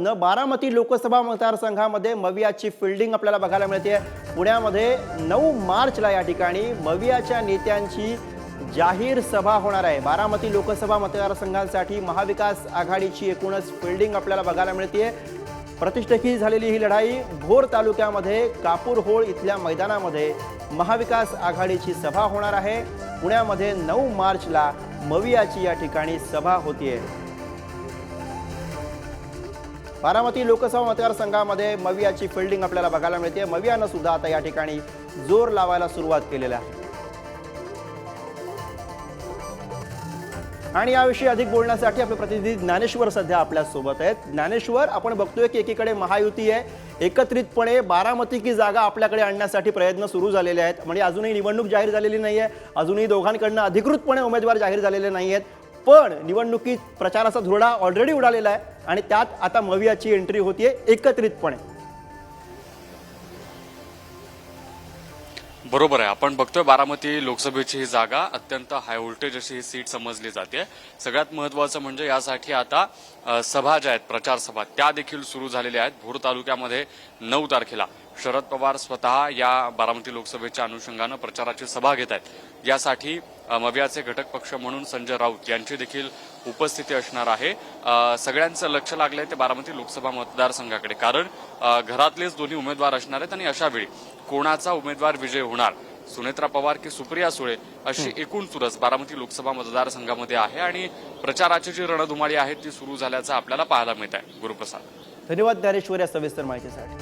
न बारामती लोकसभा मतदारसंघामध्ये मवियाची फिल्डिंग आपल्याला बघायला मिळते. पुण्यामध्ये नऊ मार्चला या ठिकाणी मवियाच्या नेत्यांची जाहीर सभा होणार आहे. बारामती लोकसभा मतदारसंघांसाठी महाविकास आघाडीची एकूणच फिल्डिंग आपल्याला बघायला मिळते. प्रतिष्ठेची झालेली ही लढाई भोर तालुक्यामध्ये कापूरहोळ इथल्या मैदानामध्ये महाविकास आघाडीची सभा होणार आहे. पुण्यामध्ये नऊ मार्चला मवियाची या ठिकाणी सभा होतीये. बारामती लोकसभा मतदारसंघामध्ये मवियाची फिल्डिंग आपल्याला बघायला मिळते. मवियानं सुद्धा आता या ठिकाणी जोर लावायला सुरुवात केलेली आहे. आणि याविषयी अधिक बोलण्यासाठी आपले प्रतिनिधी ज्ञानेश्वर सध्या आपल्यासोबत आहेत. ज्ञानेश्वर आपण बघतोय की एकीकडे महायुती आहे. एकत्रितपणे बारामती की जागा आपल्याकडे आणण्यासाठी प्रयत्न सुरू झालेले आहेत. म्हणजे अजूनही निवडणूक जाहीर झालेली नाही आहे अजूनही दोघांकडनं अधिकृतपणे उमेदवार जाहीर झालेले नाही आहेत पण निवडणुकीत प्रचाराचा धुरडा ऑलरेडी उडालेला आहे आणि त्यात आता मवियाची एंट्री होतीये एकत्रितपणे. बरोबर आहे. आपण बघतोय बारामती लोकसभेची ही जागा अत्यंत हाय व्होल्टेज अशी ही सीट समजली जाते. सगळ्यात महत्वाचं म्हणजे यासाठी आता सभा ज्या आहेत प्रचार सभा त्या देखील सुरू झालेल्या आहेत. भोर तालुक्यामध्ये नऊ तारखेला शरद पवार स्वतः या बारामती लोकसभेच्या अनुषंगानं प्रचाराची सभा घेत आहेत. यासाठी मव्याचे मवियाचे घटक पक्ष म्हणून संजय राऊत यांची देखील उपस्थिती असणार आहे. सगळ्यांचं लक्ष लागलंय ते बारामती लोकसभा मतदारसंघाकडे. कारण घरातलेच दोन्ही उमेदवार असणार आहेत आणि अशा वेळी कोणाचा उमेदवार विजय होणार? सुनेत्रा पवार की सुप्रिया सुळे? अशी एकूण चुरस बारामती लोकसभा मतदारसंघामध्ये आहे आणि प्रचाराची जी रणधुमाळी आहे ती सुरू झाल्याचं आपल्याला पाहायला मिळत आहे. गुरुप्रसाद. धन्यवाद ज्ञानेश्वर या सविस्तर माहितीसाठी.